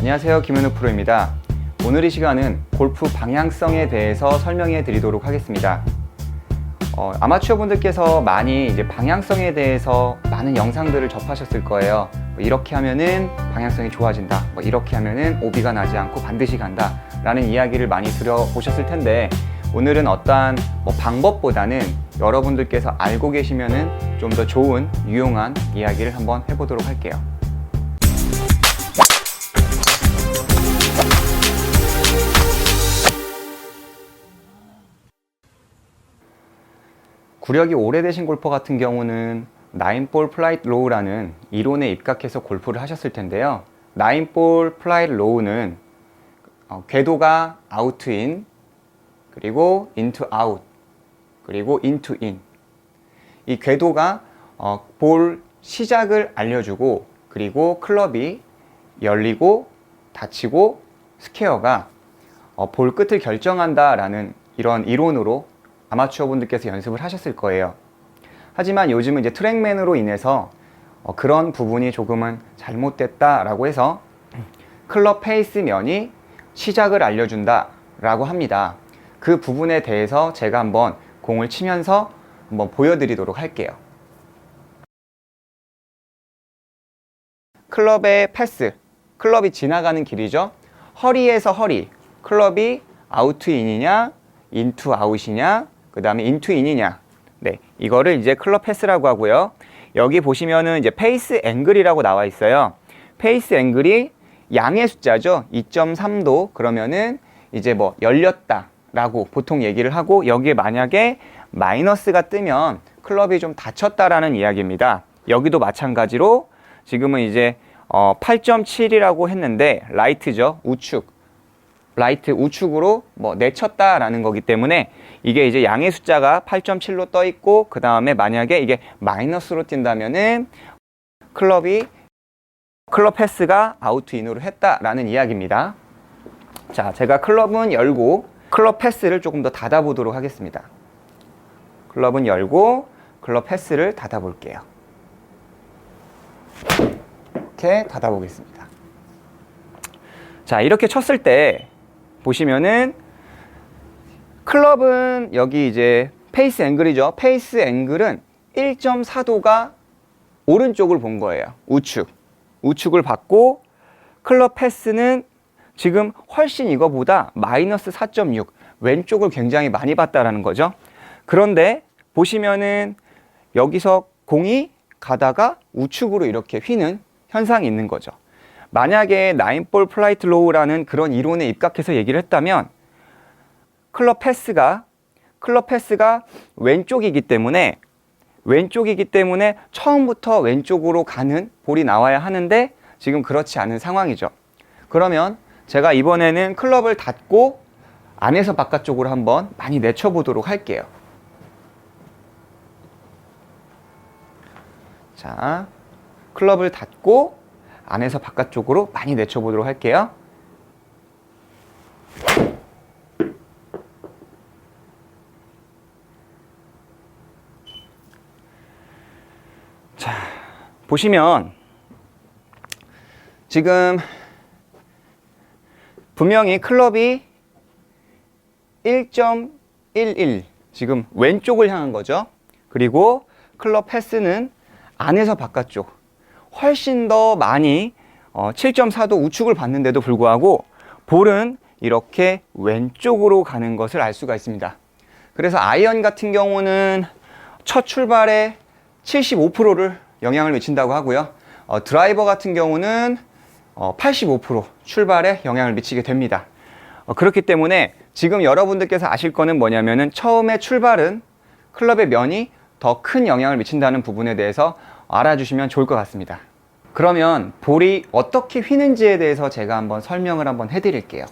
안녕하세요. 김현우 프로입니다. 오늘 이 시간은 골프 방향성에 대해서 설명해 드리도록 하겠습니다. 어, 아마추어 분들께서 많이 이제 방향성에 대해서 많은 영상들을 접하셨을 거예요. 뭐 이렇게 하면은 방향성이 좋아진다. 뭐 이렇게 하면은 오비가 나지 않고 반드시 간다. 라는 이야기를 많이 들어보셨을 텐데 오늘은 어떠한 뭐 방법보다는 여러분들께서 알고 계시면은 좀 더 좋은 유용한 이야기를 한번 해보도록 할게요. 구력이 오래되신 골퍼 같은 경우는 나인볼 플라이트 로우라는 이론에 입각해서 골프를 하셨을 텐데요. 나인볼 플라이트 로우는 어, 궤도가 아우트인 그리고 인투 아웃 그리고 인투 인. 이 궤도가 어, 볼 시작을 알려주고 그리고 클럽이 열리고 닫히고 스퀘어가 어, 볼 끝을 결정한다라는 이런 이론으로 아마추어 분들께서 연습을 하셨을 거예요. 하지만 요즘은 이제 트랙맨으로 인해서 어, 그런 부분이 조금은 잘못됐다라고 해서 클럽 페이스 면이 시작을 알려준다라고 합니다. 그 부분에 대해서 제가 한번 공을 치면서 한번 보여드리도록 할게요. 클럽의 패스, 클럽이 지나가는 길이죠. 허리에서 허리, 클럽이 아우트인이냐, 인투 아웃이냐, 그 다음에 인투 인이냐. 네, 이거를 이제 클럽 패스라고 하고요. 여기 보시면은 이제 페이스 앵글이라고 나와 있어요. 페이스 앵글이 양의 숫자죠. 2.3도 그러면은 이제 뭐 열렸다라고 보통 얘기를 하고 여기에 만약에 마이너스가 뜨면 클럽이 좀 다쳤다라는 이야기입니다. 여기도 마찬가지로 지금은 이제 어 8.7이라고 했는데 라이트죠. 우측. 라이트 우측으로 뭐 내쳤다라는 거기 때문에 이게 이제 양의 숫자가 8.7로 떠 있고 그 다음에 만약에 이게 마이너스로 뛴다면은 클럽이 클럽 패스가 아우트인으로 했다라는 이야기입니다. 자, 제가 클럽은 열고 클럽 패스를 조금 더 닫아 보도록 하겠습니다. 클럽은 열고 클럽 패스를 닫아 볼게요. 이렇게 닫아 보겠습니다. 자, 이렇게 쳤을 때 보시면은 클럽은 여기 이제 페이스 앵글이죠. 페이스 앵글은 1.4도가 오른쪽을 본 거예요. 우측. 우측을 받고 클럽 패스는 지금 훨씬 이거보다 마이너스 4.6 왼쪽을 굉장히 많이 봤다라는 거죠. 그런데 보시면은 여기서 공이 가다가 우측으로 이렇게 휘는 현상이 있는 거죠. 만약에 나인볼 플라이트 로우라는 그런 이론에 입각해서 얘기를 했다면 클럽 패스가 클럽 패스가 왼쪽이기 때문에 왼쪽이기 때문에 처음부터 왼쪽으로 가는 볼이 나와야 하는데 지금 그렇지 않은 상황이죠. 그러면 제가 이번에는 클럽을 닫고 안에서 바깥쪽으로 한번 많이 내쳐보도록 할게요. 자, 클럽을 닫고 안에서 바깥쪽으로 많이 내쳐보도록 할게요. 자, 보시면 지금 분명히 클럽이 1.11 지금 왼쪽을 향한 거죠. 그리고 클럽 패스는 안에서 바깥쪽 훨씬 더 많이 어, 7.4도 우측을 봤는데도 불구하고 볼은 이렇게 왼쪽으로 가는 것을 알 수가 있습니다. 그래서 아이언 같은 경우는 첫 출발에 75%를 영향을 미친다고 하고요. 어, 드라이버 같은 경우는 어, 85% 출발에 영향을 미치게 됩니다. 어, 그렇기 때문에 지금 여러분들께서 아실 거는 뭐냐면은 처음에 출발은 클럽의 면이 더 큰 영향을 미친다는 부분에 대해서 알아주시면 좋을 것 같습니다. 그러면 볼이 어떻게 휘는지에 대해서 제가 한번 설명을 한번 해드릴게요.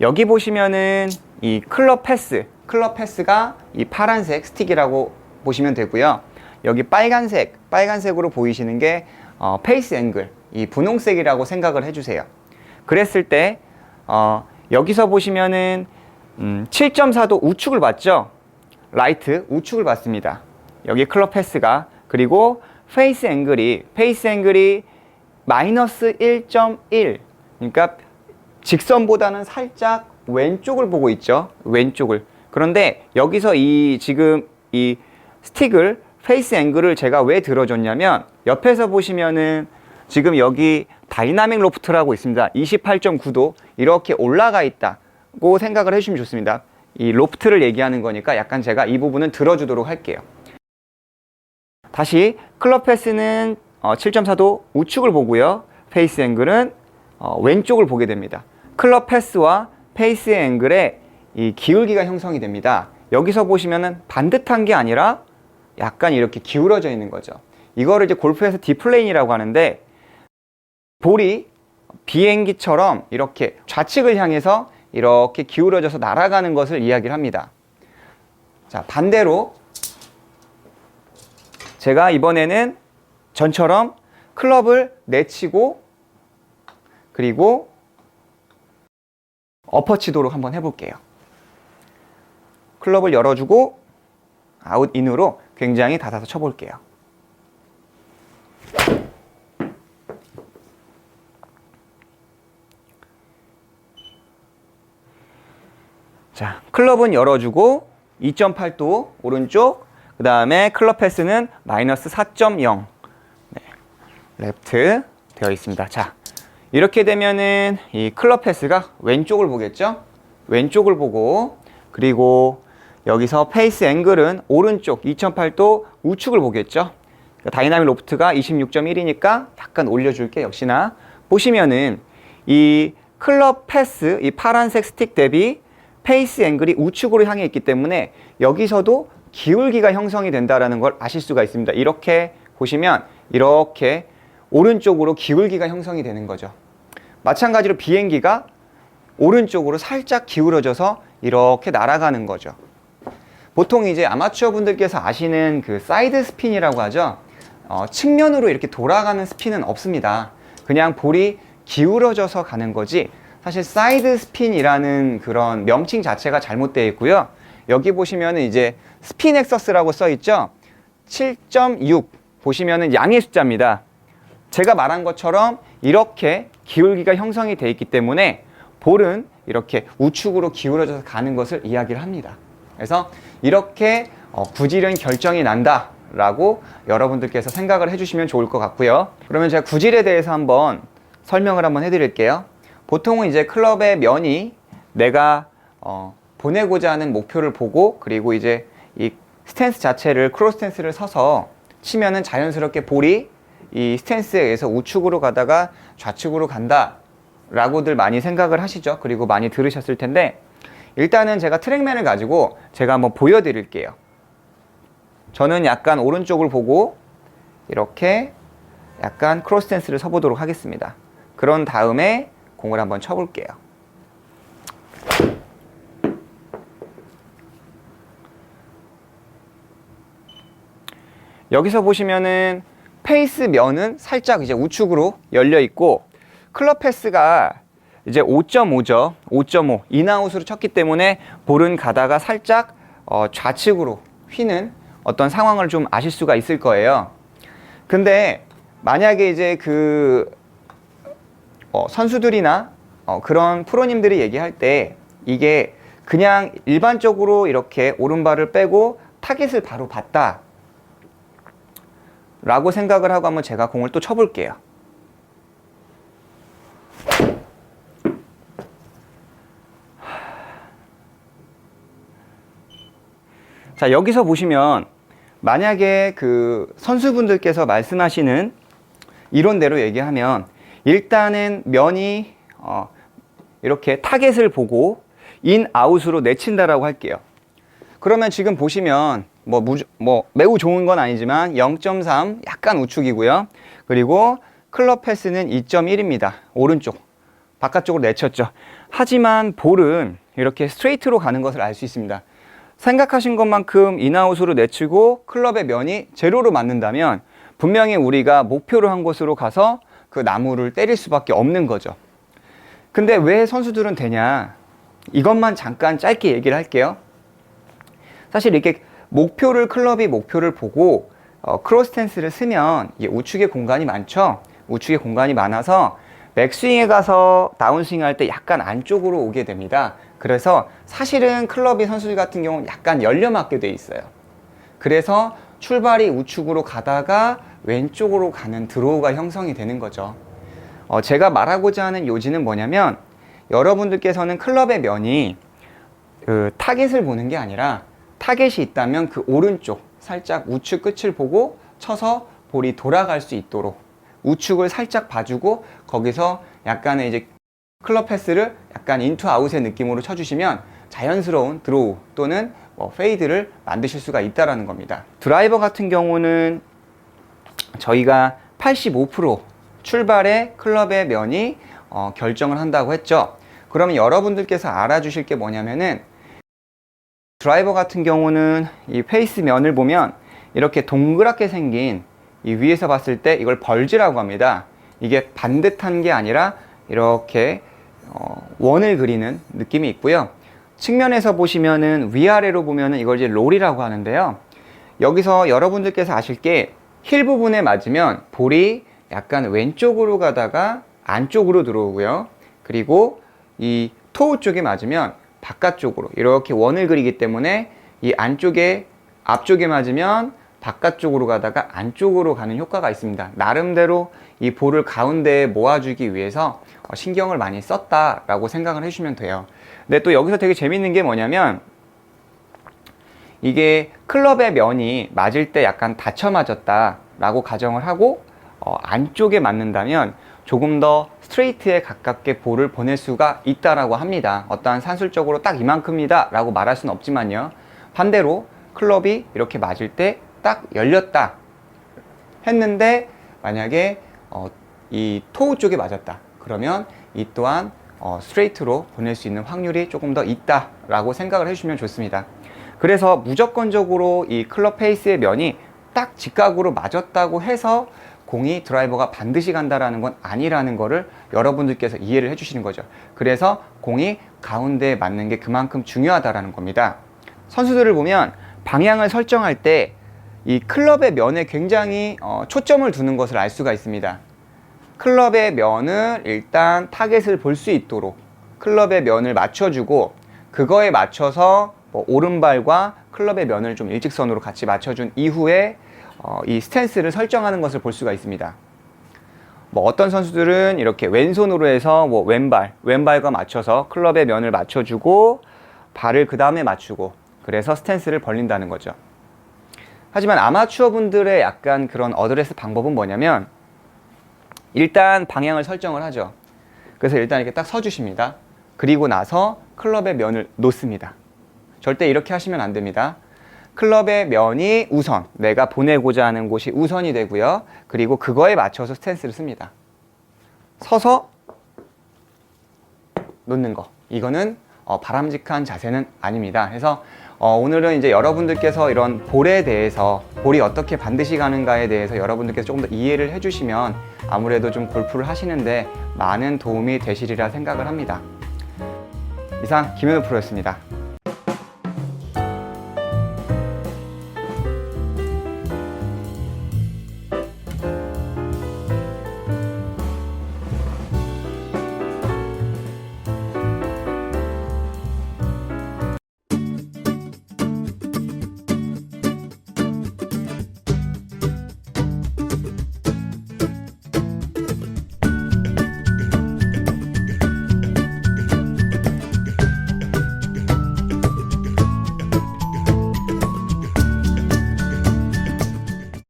여기 보시면은 이 클럽 패스, 클럽 패스가 이 파란색 스틱이라고 보시면 되고요. 여기 빨간색, 빨간색으로 보이시는 게 어, 페이스 앵글, 이 분홍색이라고 생각을 해주세요. 그랬을 때 어, 여기서 보시면은 음, 7.4도 우측을 봤죠? 라이트 우측을 봤습니다. 여기 클럽 패스가 그리고 페이스 앵글이 페이스 앵글이 마이너스 1.1 그러니까 직선보다는 살짝 왼쪽을 보고 있죠. 왼쪽을. 그런데 여기서 이 지금 이 스틱을 페이스 앵글을 제가 왜 들어줬냐면 옆에서 보시면은 지금 여기 다이나믹 로프트라고 있습니다. 28.9도 이렇게 올라가 있다고 생각을 해주시면 좋습니다. 이 로프트를 얘기하는 거니까 약간 제가 이 부분은 들어주도록 할게요. 다시 클럽 패스는 어, 7.4도 우측을 보고요. 페이스 앵글은 어, 왼쪽을 보게 됩니다. 클럽 패스와 페이스의 앵글에 이 기울기가 형성이 됩니다. 여기서 보시면은 반듯한 게 아니라 약간 이렇게 기울어져 있는 거죠. 이거를 이제 골프에서 디플레인이라고 하는데 볼이 비행기처럼 이렇게 좌측을 향해서 이렇게 기울어져서 날아가는 것을 이야기를 합니다. 자, 반대로 제가 이번에는 전처럼 클럽을 내치고 그리고 엎어치도록 한번 해볼게요. 클럽을 열어주고 아웃 인으로 굉장히 닫아서 쳐볼게요. 자, 클럽은 열어주고 2.8도 오른쪽, 그 다음에 클럽 패스는 마이너스 4.0 네, 레프트 되어 있습니다. 자, 이렇게 되면은 이 클럽 패스가 왼쪽을 보겠죠? 왼쪽을 보고 그리고 여기서 페이스 앵글은 오른쪽 2.8도 우측을 보겠죠? 그러니까 다이나믹 로프트가 26.1이니까 약간 올려줄게 역시나 보시면은 이 클럽 패스 이 파란색 스틱 대비 페이스 앵글이 우측으로 향해 있기 때문에 여기서도 기울기가 형성이 된다라는 걸 아실 수가 있습니다. 이렇게 보시면 이렇게 오른쪽으로 기울기가 형성이 되는 거죠. 마찬가지로 비행기가 오른쪽으로 살짝 기울어져서 이렇게 날아가는 거죠. 보통 이제 아마추어 분들께서 아시는 그 사이드 스핀이라고 하죠. 어, 측면으로 이렇게 돌아가는 스핀은 없습니다. 그냥 볼이 기울어져서 가는 거지. 사실 사이드 스핀이라는 그런 명칭 자체가 잘못되어 있고요. 여기 보시면은 이제 스핀 엑서스라고 써 있죠. 7.6 보시면은 양의 숫자입니다. 제가 말한 것처럼 이렇게 기울기가 형성이 되어 있기 때문에 볼은 이렇게 우측으로 기울어져서 가는 것을 이야기를 합니다. 그래서 이렇게 어, 구질은 결정이 난다 라고 여러분들께서 생각을 해주시면 좋을 것 같고요. 그러면 제가 구질에 대해서 한번 설명을 한번 해드릴게요. 보통은 이제 클럽의 면이 내가 어, 보내고자 하는 목표를 보고 그리고 이제 이 스탠스 자체를 크로스 스탠스를 서서 치면은 자연스럽게 볼이 이 스탠스에 의해서 우측으로 가다가 좌측으로 간다 라고들 많이 생각을 하시죠. 그리고 많이 들으셨을 텐데 일단은 제가 트랙맨을 가지고 제가 한번 보여드릴게요. 저는 약간 오른쪽을 보고 이렇게 약간 크로스 스탠스를 서보도록 하겠습니다. 그런 다음에 공을 한번 쳐볼게요 여기서 보시면은 페이스 면은 살짝 이제 우측으로 열려 있고 클럽 패스가 이제 5.5죠. 5.5 인아웃으로 쳤기 때문에 볼은 가다가 살짝 어, 좌측으로 휘는 어떤 상황을 좀 아실 수가 있을 거예요. 근데 만약에 이제 그 어, 선수들이나 어, 그런 프로님들이 얘기할 때 이게 그냥 일반적으로 이렇게 오른발을 빼고 타겟을 바로 봤다. 라고 생각을 하고 한번 제가 공을 또 쳐볼게요. 자, 여기서 보시면 만약에 그 선수분들께서 말씀하시는 이론대로 얘기하면 일단은 면이 어 이렇게 타겟을 보고 인 아웃으로 내친다라고 할게요. 그러면 지금 보시면 뭐, 무, 뭐 매우 좋은 건 아니지만 0.3 약간 우측이고요. 그리고 클럽 패스는 2.1입니다. 오른쪽. 바깥쪽으로 내쳤죠. 하지만 볼은 이렇게 스트레이트로 가는 것을 알 수 있습니다. 생각하신 것만큼 인아웃으로 내치고 클럽의 면이 제로로 맞는다면 분명히 우리가 목표로 한 곳으로 가서 그 나무를 때릴 수밖에 없는 거죠. 근데 왜 선수들은 되냐? 이것만 잠깐 짧게 얘기를 할게요. 사실 이렇게 목표를 클럽이 목표를 보고 어, 크로스 스탠스를 쓰면 이게 우측에 공간이 많죠. 우측에 공간이 많아서 백스윙에 가서 다운스윙 할 때 약간 안쪽으로 오게 됩니다. 그래서 사실은 클럽이 선수들 같은 경우는 약간 열려 맞게 돼 있어요. 그래서 출발이 우측으로 가다가 왼쪽으로 가는 드로우가 형성이 되는 거죠. 어, 제가 말하고자 하는 요지는 뭐냐면 여러분들께서는 클럽의 면이 그 타겟을 보는 게 아니라 타겟이 있다면 그 오른쪽 살짝 우측 끝을 보고 쳐서 볼이 돌아갈 수 있도록 우측을 살짝 봐주고 거기서 약간의 이제 클럽 패스를 약간 인투 아웃의 느낌으로 쳐주시면 자연스러운 드로우 또는 뭐 페이드를 만드실 수가 있다라는 겁니다. 드라이버 같은 경우는 저희가 85% 출발의 클럽의 면이 어, 결정을 한다고 했죠. 그러면 여러분들께서 알아주실 게 뭐냐면은 드라이버 같은 경우는 이 페이스 면을 보면 이렇게 동그랗게 생긴 이 위에서 봤을 때 이걸 벌지라고 합니다. 이게 반듯한 게 아니라 이렇게 어, 원을 그리는 느낌이 있고요. 측면에서 보시면은 위아래로 보면은 이걸 이제 롤이라고 하는데요. 여기서 여러분들께서 아실 게 힐 부분에 맞으면 볼이 약간 왼쪽으로 가다가 안쪽으로 들어오고요. 그리고 이 토우 쪽에 맞으면 바깥쪽으로 이렇게 원을 그리기 때문에 이 안쪽에 앞쪽에 맞으면 바깥쪽으로 가다가 안쪽으로 가는 효과가 있습니다. 나름대로 이 볼을 가운데에 모아주기 위해서 어, 신경을 많이 썼다라고 생각을 해주시면 돼요. 근데 또 여기서 되게 재밌는 게 뭐냐면 이게 클럽의 면이 맞을 때 약간 닫혀 맞았다라고 가정을 하고 어, 안쪽에 맞는다면 조금 더 스트레이트에 가깝게 볼을 보낼 수가 있다라고 합니다. 어떠한 산술적으로 딱 이만큼이다 라고 말할 수는 없지만요. 반대로 클럽이 이렇게 맞을 때 딱 열렸다 했는데 만약에 어, 이 토우 쪽에 맞았다 그러면 이 또한 어, 스트레이트로 보낼 수 있는 확률이 조금 더 있다라고 생각을 해주시면 좋습니다. 그래서 무조건적으로 이 클럽 페이스의 면이 딱 직각으로 맞았다고 해서 공이 드라이버가 반드시 간다라는 건 아니라는 거를 여러분들께서 이해를 해주시는 거죠. 그래서 공이 가운데에 맞는 게 그만큼 중요하다라는 겁니다. 선수들을 보면 방향을 설정할 때 이 클럽의 면에 굉장히 어, 초점을 두는 것을 알 수가 있습니다. 클럽의 면을 일단 타겟을 볼 수 있도록 클럽의 면을 맞춰주고 그거에 맞춰서 뭐 오른발과 클럽의 면을 좀 일직선으로 같이 맞춰준 이후에 어, 이 스탠스를 설정하는 것을 볼 수가 있습니다. 뭐 어떤 선수들은 이렇게 왼손으로 해서 뭐 왼발, 왼발과 맞춰서 클럽의 면을 맞춰주고 발을 그 다음에 맞추고 그래서 스탠스를 벌린다는 거죠. 하지만 아마추어 분들의 약간 그런 어드레스 방법은 뭐냐면 일단 방향을 설정을 하죠. 그래서 일단 이렇게 딱 서주십니다. 그리고 나서 클럽의 면을 놓습니다. 절대 이렇게 하시면 안 됩니다. 클럽의 면이 우선, 내가 보내고자 하는 곳이 우선이 되고요. 그리고 그거에 맞춰서 스탠스를 씁니다. 서서 놓는 거. 이거는 어, 바람직한 자세는 아닙니다. 그래서 어, 오늘은 이제 여러분들께서 이런 볼에 대해서 볼이 어떻게 반드시 가는가에 대해서 여러분들께서 조금 더 이해를 해주시면 아무래도 좀 골프를 하시는데 많은 도움이 되시리라 생각을 합니다. 이상 김현우 프로였습니다.